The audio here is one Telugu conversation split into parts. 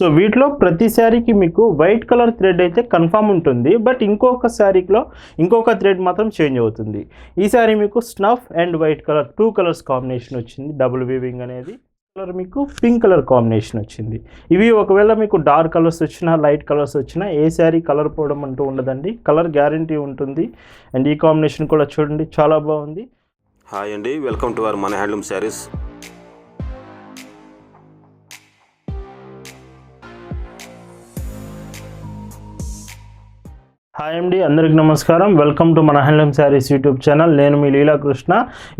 సో వీటిలో ప్రతి శారీకి మీకు వైట్ కలర్ థ్రెడ్ అయితే కన్ఫామ్ ఉంటుంది. బట్ ఇంకొక శారీలో ఇంకొక థ్రెడ్ మాత్రం చేంజ్ అవుతుంది. ఈ శారీ మీకు snuff and white colour two colours combination వచ్చింది. డబుల్ వీవింగ్ అనేది కలర్ మీకు పింక్ కలర్ కాంబినేషన్ వచ్చింది. ఇవి ఒకవేళ మీకు డార్క్ కలర్స్ వచ్చినా లైట్ కలర్స్ వచ్చినా ఏ శారీ కలర్ పోవడం అంటూ ఉండదండి. కలర్ గ్యారంటీ ఉంటుంది. అండ్ ఈ కాంబినేషన్ కూడా చూడండి చాలా బాగుంది. హాయ్ అండి వెల్కమ్ టు అవర్ మన హ్యాండ్లూమ్ శారీస్. హాయ్ అండి అందరికి నమస్కారం. వెల్కమ్ టు మన హ్యాండ్లూమ్ శారీస్ యూట్యూబ్ ఛానల్ నేను మీ లీలాకృష్ణ.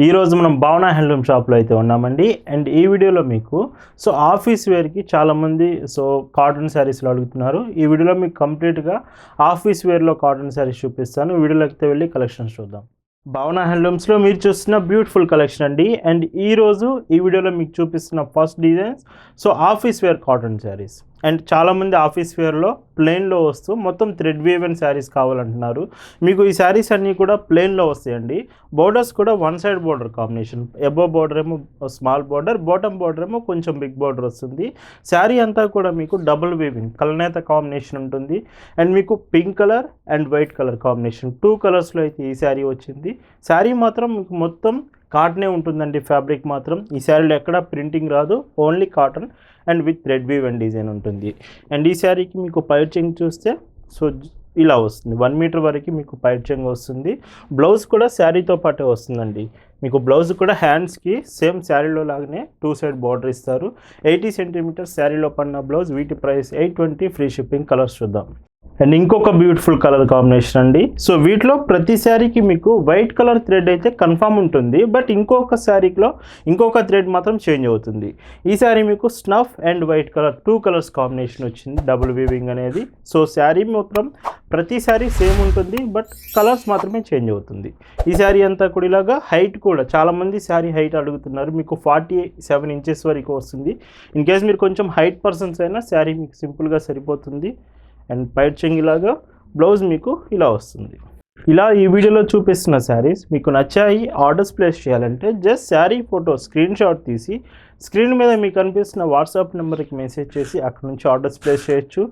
ఈరోజు మనం భావన హ్యాండ్లూమ్ షాప్లో అయితే ఉన్నామండి. అండ్ ఈ వీడియోలో మీకు సో ఆఫీస్ వేర్కి చాలామంది సో కాటన్ శారీస్లో అడుగుతున్నారు. ఈ వీడియోలో మీకు కంప్లీట్గా ఆఫీస్ వేర్లో కాటన్ శారీస్ చూపిస్తాను. వీడియోలోకి వెళ్ళి కలెక్షన్స్ చూద్దాం. భావన హ్యాండ్లూమ్స్లో మీరు చూస్తున్న బ్యూటిఫుల్ కలెక్షన్ అండి. అండ్ ఈరోజు ఈ వీడియోలో మీకు చూపిస్తున్న first designs so office wear cotton saris and చాలామంది ఆఫీస్ వేర్లో ప్లెయిన్లో వస్తూ మొత్తం థ్రెడ్ వీవెన్ శారీస్ కావాలంటున్నారు. మీకు ఈ శారీస్ అన్నీ కూడా ప్లెయిన్లో వస్తాయండి. బోర్డర్స్ కూడా one side border combination above border ఏమో స్మాల్ బోర్డర్ బాటమ్ బోర్డర్ ఏమో కొంచెం బిగ్ బోర్డర్ వస్తుంది. శారీ అంతా కూడా మీకు డబుల్ వీవింగ్ కలనేత కాంబినేషన్ ఉంటుంది. అండ్ మీకు pink colour and white colour combination two కలర్స్లో అయితే ఈ శారీ వచ్చింది. శారీ మాత్రం మీకు మొత్తం కాటనే ఉంటుందండి ఫ్యాబ్రిక్ మాత్రం. ఈ శారీలో ఎక్కడ ప్రింటింగ్ రాదు only cotton and with red weave and design ఉంటుంది. అండ్ ఈ శారీకి మీకు పైచింగ్ చూస్తే సో ఇలా వస్తుంది. వన్ మీటర్ వరకు మీకు పైచింగ్ వస్తుంది. బ్లౌజ్ కూడా శారీతో పాటే వస్తుందండి. మీకు బ్లౌజ్ కూడా హ్యాండ్స్కి సేమ్ శారీలో లాగానే టూ సైడ్ బార్డర్ ఇస్తారు. ఎయిటీ సెంటీమీటర్స్ శారీలో పడిన బ్లౌజ్ వీటి price eight twenty free shipping colours చూద్దాం. అండ్ ఇంకొక బ్యూటిఫుల్ కలర్ కాంబినేషన్ అండి. సో వీటిలో ప్రతి శారీకి మీకు వైట్ కలర్ థ్రెడ్ అయితే కన్ఫామ్ ఉంటుంది. బట్ ఇంకొక శారీలో ఇంకొక థ్రెడ్ మాత్రం చేంజ్ అవుతుంది. ఈ శారీ మీకు snuff and white colour two colours combination వచ్చింది. డబుల్ వీవింగ్ అనేది. సో శారీ మాత్రం ప్రతి శారీ సేమ్ ఉంటుంది. బట్ కలర్స్ మాత్రమే చేంజ్ అవుతుంది. ఈ శారీ అంతా కూడా ఇలాగా హైట్ కూడా చాలామంది శారీ హైట్ అడుగుతున్నారు. మీకు ఫార్టీ సెవెన్ ఇంచెస్ వరకు వస్తుంది. ఇన్ కేస్ మీరు కొంచెం హైట్ పర్సన్స్ అయినా శారీ మీకు సింపుల్గా సరిపోతుంది. అండ్ పైట్ చెంగ్ ఇలాగా బ్లౌజ్ మీకు ఇలా వస్తుంది. ఇలా ఈ వీడియోలో చూపిస్తున్న శారీస్ మీకు నచ్చాయి ఆర్డర్స్ ప్లేస్ చేయాలంటే just sari photo screen shot తీసి స్క్రీన్ మీద మీకు కనిపిస్తున్న వాట్సాప్ నెంబర్కి మెసేజ్ చేసి అక్కడ నుంచి ఆర్డర్స్ ప్లేస్ చేయొచ్చు.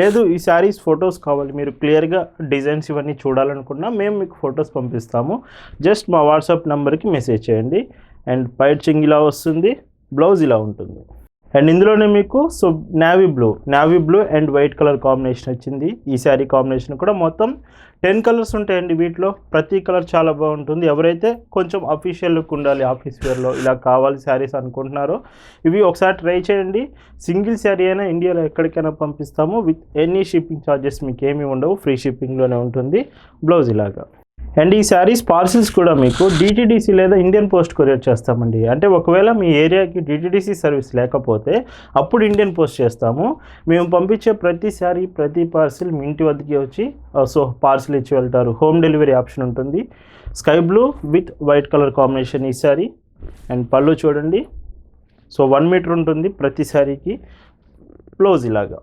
లేదు ఈ శారీస్ ఫొటోస్ కావాలి మీరు క్లియర్గా డిజైన్స్ ఇవన్నీ చూడాలనుకున్నా మేము మీకు ఫొటోస్ పంపిస్తాము. జస్ట్ మా వాట్సాప్ నెంబర్కి మెసేజ్ చేయండి. అండ్ పైట్ చెంగ్ ఇలా వస్తుంది బ్లౌజ్ ఇలా ఉంటుంది. అండ్ ఇందులోనే మీకు so navy blue navy blue and white colour combination వచ్చింది. ఈ శారీ కాంబినేషన్ కూడా మొత్తం టెన్ కలర్స్ ఉంటాయండి వీటిలో. ప్రతి కలర్ చాలా బాగుంటుంది. ఎవరైతే కొంచెం అఫీషియల్ లుక్ ఉండాలి ఆఫీస్ వేర్లో ఇలా కావాలి శారీస్ అనుకుంటున్నారో ఇవి ఒకసారి ట్రై చేయండి. సింగిల్ శారీ అయినా ఇండియాలో ఎక్కడికైనా పంపిస్తాము. విత్ ఎనీ షిప్పింగ్ ఛార్జెస్ మీకు ఏమీ ఉండవు. ఫ్రీ షిప్పింగ్లోనే ఉంటుంది. బ్లౌజ్ ఇలాగా. అండ్ ఈ శారీస్ పార్సిల్స్ కూడా మీకు డిటీడీసీ లేదా ఇండియన్ పోస్ట్ కొరియర్ చేస్తామండి. అంటే ఒకవేళ మీ ఏరియాకి డిటీడీసీ సర్వీస్ లేకపోతే అప్పుడు ఇండియన్ పోస్ట్ చేస్తాము. మేము పంపించే ప్రతి శారీ ప్రతి పార్సిల్ మీ ఇంటి వద్దకి వచ్చి సో పార్సిల్ ఇచ్చి వెళ్తారు. హోమ్ డెలివరీ ఆప్షన్ ఉంటుంది. Sky blue with white colour combination ఈ శారీ అండ్ పళ్ళు చూడండి. సో వన్ మీటర్ ఉంటుంది ప్రతి శారీకి బ్లౌజ్ ఇలాగా.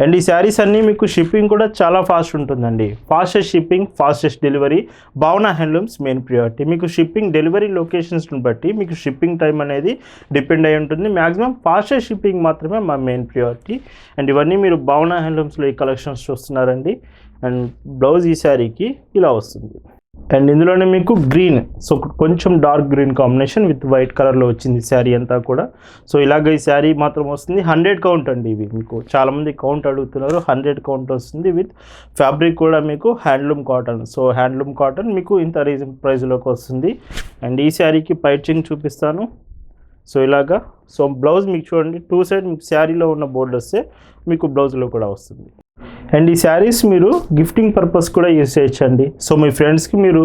అండ్ ఈ శారీస్ అన్నీ మీకు షిప్పింగ్ కూడా చాలా ఫాస్ట్ ఉంటుందండి. Fastest shipping fastest delivery Bhavana handlooms main priority. మీకు షిప్పింగ్ డెలివరీ లొకేషన్స్ని బట్టి మీకు షిప్పింగ్ టైం అనేది డిపెండ్ అయి ఉంటుంది. మ్యాక్సిమం ఫాస్టెస్ట్ షిప్పింగ్ మాత్రమే మా మెయిన్ ప్రియారిటీ. అండ్ ఇవన్నీ మీరు భావన హ్యాండ్లూమ్స్లో ఈ కలెక్షన్స్ చూస్తున్నారండి. అండ్ బ్లౌజ్ ఈ శారీకి ఇలా వస్తుంది. అండ్ ఇందులోనే మీకు గ్రీన్ సో కొంచెం dark green combination with white కలర్లో వచ్చింది శారీ అంతా కూడా. సో ఇలాగ ఈ శారీ మాత్రం వస్తుంది. హండ్రెడ్ కౌంట్ అండి ఇవి మీకు. చాలామంది కౌంట్ అడుగుతున్నారు. హండ్రెడ్ కౌంట్ వస్తుంది విత్ ఫ్యాబ్రిక్ కూడా మీకు handloom cotton so handloom cotton మీకు ఇంత రీజన్ ప్రైస్లోకి వస్తుంది. అండ్ ఈ శారీకి పైచింగ్ చూపిస్తాను. సో ఇలాగా. సో బ్లౌజ్ మీకు చూడండి. టూ సైడ్ మీకు శారీలో ఉన్న బోర్డు వస్తే మీకు బ్లౌజ్లో కూడా వస్తుంది. అండ్ ఈ శారీస్ మీరు గిఫ్టింగ్ పర్పస్ కూడా యూజ్ చేయొచ్చండి. సో మీ ఫ్రెండ్స్కి మీరు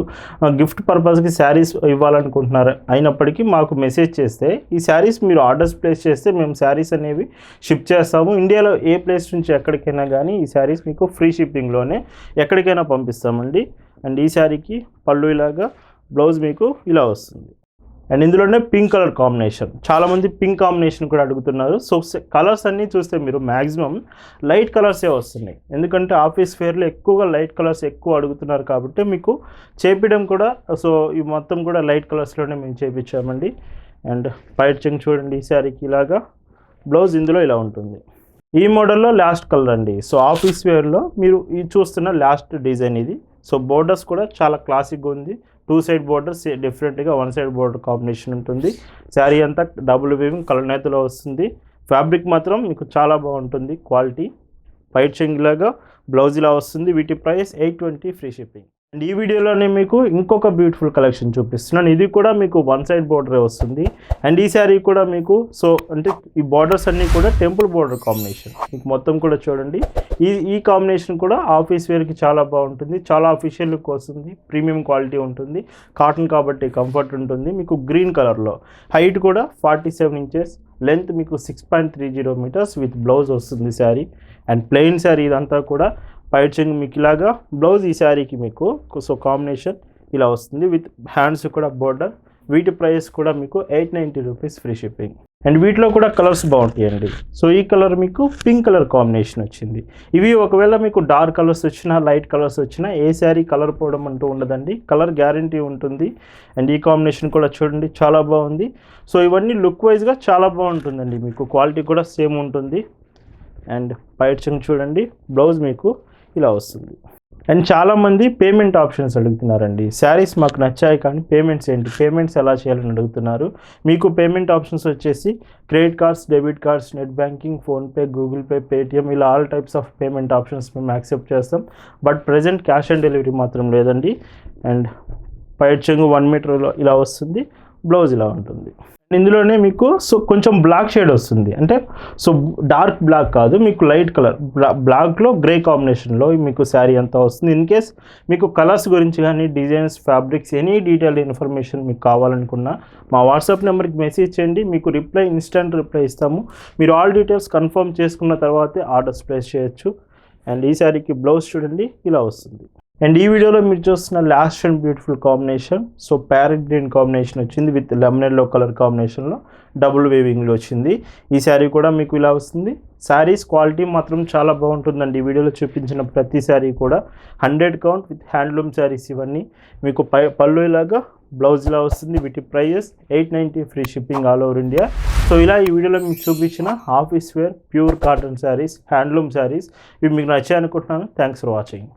గిఫ్ట్ పర్పస్కి శారీస్ ఇవ్వాలనుకుంటున్నారు అయినప్పటికీ మాకు మెసేజ్ చేస్తే ఈ శారీస్ మీరు ఆర్డర్స్ ప్లేస్ చేస్తే మేము శారీస్ అనేవి షిప్ చేస్తాము. ఇండియాలో ఏ ప్లేస్ నుంచి ఎక్కడికైనా కానీ ఈ శారీస్ మీకు ఫ్రీ షిప్పింగ్లోనే ఎక్కడికైనా పంపిస్తామండి. అండ్ ఈ శారీకి పళ్ళు ఇలాగా బ్లౌజ్ మీకు ఇలా వస్తుంది. అండ్ ఇందులోనే పింక్ కలర్ కాంబినేషన్. చాలామంది పింక్ కాంబినేషన్ కూడా అడుగుతున్నారు. సో కలర్స్ అన్నీ చూస్తే మీరు మ్యాక్సిమం లైట్ కలర్సే వస్తున్నాయి. ఎందుకంటే ఆఫీస్ ఫేర్లో ఎక్కువగా లైట్ కలర్స్ ఎక్కువ అడుగుతున్నారు కాబట్టి మీకు చేపించడం కూడా సో ఈ మొత్తం కూడా లైట్ కలర్స్లోనే మేము చేపించామండి. అండ్ పైట్ చెంగ్ చూడండి ఈ శారీకి ఇలాగా బ్లౌజ్ ఇందులో ఇలా ఉంటుంది. ఈ మోడల్లో లాస్ట్ కలర్ అండి. సో ఆఫీస్ వేర్లో మీరు ఈ చూస్తున్న లాస్ట్ డిజైన్ ఇది. సో బోర్డర్స్ కూడా చాలా క్లాసిక్గా ఉంది. టూ సైడ్ బోర్డర్ డిఫరెంట్గా వన్ సైడ్ బోర్డర్ కాంబినేషన్ ఉంటుంది. శారీ అంతా డబుల్ వీవింగ్ కలర్ నేతలో వస్తుంది. ఫ్యాబ్రిక్ మాత్రం మీకు చాలా బాగుంటుంది క్వాలిటీ. వైట్ లాగా బ్లౌజ్ ఇలా వస్తుంది. వీటి price eight twenty free shipping. And ఈ వీడియోలోనే మీకు ఇంకొక బ్యూటిఫుల్ కలెక్షన్ చూపిస్తున్నాను. ఇది కూడా మీకు వన్ సైడ్ బార్డరే వస్తుంది. అండ్ ఈ శారీ కూడా మీకు సో అంటే ఈ బార్డర్స్ అన్నీ కూడా టెంపుల్ బార్డర్ కాంబినేషన్ మీకు మొత్తం కూడా చూడండి. ఈ ఈ కాంబినేషన్ కూడా ఆఫీస్ వేర్కి చాలా బాగుంటుంది. చాలా అఫీషియల్ లుక్ వస్తుంది. ప్రీమియం క్వాలిటీ ఉంటుంది. కాటన్ కాబట్టి కంఫర్ట్ ఉంటుంది. మీకు గ్రీన్ కలర్లో హైట్ కూడా ఫార్టీ సెవెన్ ఇంచెస్ లెంత్ మీకు six point three zero metres with blouse వస్తుంది శారీ అండ్ ప్లెయిన్ శారీ ఇదంతా కూడా పైచింగ్ మీకు ఇలాగా బ్లౌజ్ ఈ శారీకి మీకు సో కాంబినేషన్ ఇలా వస్తుంది. విత్ హ్యాండ్స్ కూడా బోర్డర్ వీటి ప్రైస్ కూడా మీకు eight ninety rupees free shipping. And వీటిలో కూడా కలర్స్ బాగుంటాయండి. సో ఈ కలర్ మీకు పింక్ కలర్ కాంబినేషన్ వచ్చింది. ఇవి ఒకవేళ మీకు డార్క్ కలర్స్ వచ్చినా లైట్ కలర్స్ వచ్చినా ఏ శారీ కలర్ పోవడం అంటూ ఉండదండి. కలర్ గ్యారంటీ ఉంటుంది. అండ్ ఈ కాంబినేషన్ కూడా చూడండి చాలా బాగుంది. సో ఇవన్నీ లుక్ వైజ్గా చాలా బాగుంటుందండి. మీకు క్వాలిటీ కూడా సేమ్ ఉంటుంది. అండ్ పైట్ చూడండి బ్లౌజ్ మీకు ఇలా వస్తుంది. అండ్ చాలామంది పేమెంట్ ఆప్షన్స్ అడుగుతున్నారండి. శారీస్ మాకు నచ్చాయి కానీ పేమెంట్స్ ఏంటి? పేమెంట్స్ ఎలా చేయాలని అడుగుతున్నారు? మీకు పేమెంట్ ఆప్షన్స్ వచ్చేసి credit cards debit cards net banking PhonePe Google Pay Paytm ఇలా all types of payment options మేము యాక్సెప్ట్ చేస్తాం. But present cash on delivery మాత్రం లేదండి. అండ్ పైట్ చెంగు వన్ మీటర్లో ఇలా వస్తుంది. బ్లౌజ్ ఇలా ఉంటుంది. ఇందులోనే మీకు సో కొంచెం బ్లాక్ షేడ్ వస్తుంది. అంటే సో డార్క్ బ్లాక్ కాదు మీకు లైట్ కలర్ బ్లాక్లో గ్రే కాంబినేషన్లో మీకు శారీ అంతా వస్తుంది. ఇన్ కేస్ మీకు కలర్స్ గురించి కానీ designs fabrics any detail information మీకు కావాలనుకున్నా మా వాట్సాప్ నెంబర్కి మెసేజ్ చేయండి. మీకు రిప్లై ఇన్స్టెంట్ రిప్లై ఇస్తాము. మీరు ఆల్ డీటెయిల్స్ కన్ఫర్మ్ చేసుకున్న తర్వాతే ఆర్డర్స్ ప్లేస్ చేయొచ్చు. అండ్ ఈ శారీకి బ్లౌజ్ చూడండి ఇలా వస్తుంది. అండ్ ఈ వీడియోలో మీరు చూస్తున్న last and beautiful combination so parrot green combination వచ్చింది విత్ లెమన్ ఎల్లో కలర్ కాంబినేషన్లో డబుల్ వేవింగ్లో వచ్చింది. ఈ శారీ కూడా మీకు ఇలా వస్తుంది. శారీస్ క్వాలిటీ మాత్రం చాలా బాగుంటుందండి. ఈ వీడియోలో చూపించిన ప్రతి శారీ కూడా hundred count with handloom saris ఇవన్నీ. మీకు పై పళ్ళు ఇలాగా బ్లౌజ్ ఇలా వస్తుంది. వీటి prices eight ninety free shipping all over India so ఇలా ఈ వీడియోలో మీకు చూపించిన office wear pure cotton saris handloom saris ఇవి మీకు నచ్చాయి అనుకుంటున్నాను థ్యాంక్స్ ఫర్ వాచింగ్